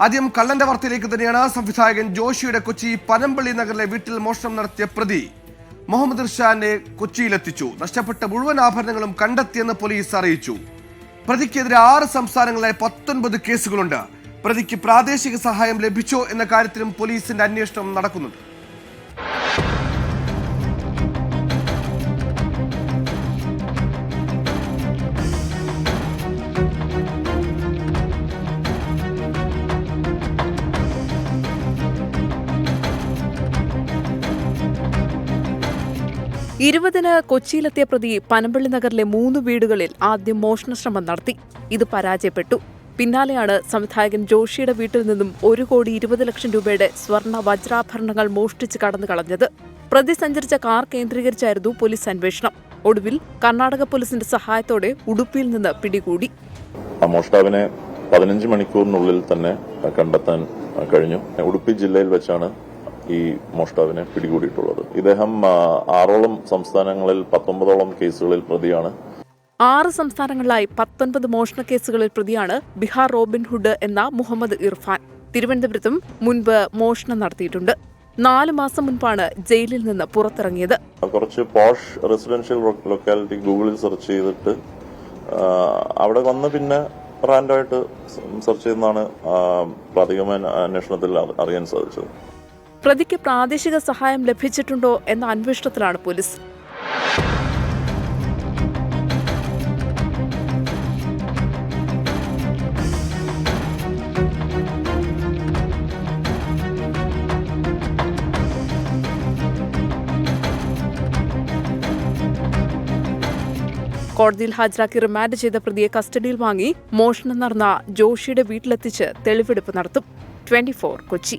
ആദ്യം കള്ളന്റെ വാർത്തയിലേക്ക് തന്നെയാണ് സംവിധായകൻ ജോഷിയുടെ കൊച്ചി പനമ്പള്ളി നഗറിലെ വീട്ടിൽ മോഷണം നടത്തിയ പ്രതി. മുഹമ്മദ് ഇർഷാനെ കൊച്ചിയിലെത്തിച്ചു. നഷ്ടപ്പെട്ട മുഴുവൻ ആഭരണങ്ങളും കണ്ടെത്തിയെന്ന് പോലീസ് അറിയിച്ചു. പ്രതിക്കെതിരെ ആറ് സംസ്ഥാനങ്ങളിലെ പത്തൊൻപത് കേസുകളുണ്ട്. പ്രതിക്ക് പ്രാദേശിക സഹായം ലഭിച്ചോ എന്ന കാര്യത്തിലും പോലീസിന്റെ അന്വേഷണം നടക്കുന്നുണ്ട്. ഇരുപതിന് കൊച്ചിയിലെത്തിയ പ്രതി പനമ്പള്ളി നഗറിലെ മൂന്ന് വീടുകളിൽ ആദ്യം മോഷണശ്രമം നടത്തി. ഇത് പരാജയപ്പെട്ടു. പിന്നാലെയാണ് സംവിധായകൻ ജോഷിയുടെ വീട്ടിൽ നിന്നും ഒരു കോടി ഇരുപത് ലക്ഷം രൂപയുടെ സ്വർണ വജ്രാഭരണങ്ങൾ മോഷ്ടിച്ച് കടന്നു കളഞ്ഞത്. പ്രതി സഞ്ചരിച്ച കാർ കേന്ദ്രീകരിച്ചായിരുന്നു പോലീസ് അന്വേഷണം. ഒടുവിൽ കർണാടക പോലീസിന്റെ സഹായത്തോടെ ഉടുപ്പിയിൽ നിന്ന് പിടികൂടി. മോഷ്ടാവിനെ പതിനഞ്ച് മണിക്കൂറിനുള്ളിൽ തന്നെ കണ്ടെത്താൻ കഴിഞ്ഞു. ഉടുപ്പി ജില്ലയിൽ വെച്ചാണ് ഈ മോഷ്ടാവിനെ പിടികൂടിയിട്ടുള്ളത്. ഇദ്ദേഹം ആറോളം സംസ്ഥാനങ്ങളിൽ പത്തൊമ്പതോളം കേസുകളിൽ പ്രതിയാണ്. ആറ് സംസ്ഥാനങ്ങളിലായി പത്തൊൻപത് മോഷണ കേസുകളിൽ പ്രതിയാണ് ബിഹാർ റോബിൻഹുഡ് എന്ന മുഹമ്മദ് ഇർഫാൻ. തിരുവനന്തപുരത്തും മുൻപ് മോഷണം നടത്തിയിട്ടുണ്ട്. നാല് മാസം മുൻപാണ് ജയിലിൽ നിന്ന് പുറത്തിറങ്ങിയത്. കുറച്ച് പോഷ് റെസിഡൻഷ്യൽ ലൊക്കാലിറ്റി ഗൂഗിളിൽ സെർച്ച് ചെയ്തിട്ട് അവിടെ വന്ന് പിന്നെ റാൻഡമായിട്ട് സെർച്ച് ചെയ്യുന്നതാണ് പ്രാഥമിക പ്രാഥമികമായ അന്വേഷണത്തിൽ അറിയാൻ സാധിച്ചത്. പ്രതിക്ക് പ്രാദേശിക സഹായം ലഭിച്ചിട്ടുണ്ടോ എന്ന അന്വേഷണത്തിലാണ് പോലീസ്. കോടതിയിൽ ഹാജരാക്കി റിമാൻഡ് ചെയ്ത പ്രതിയെ കസ്റ്റഡിയിൽ വാങ്ങി മോഷണം നടന്ന ജോഷിയുടെ വീട്ടിലെത്തിച്ച് തെളിവെടുപ്പ് നടത്തും. ട്വന്റി കൊച്ചി.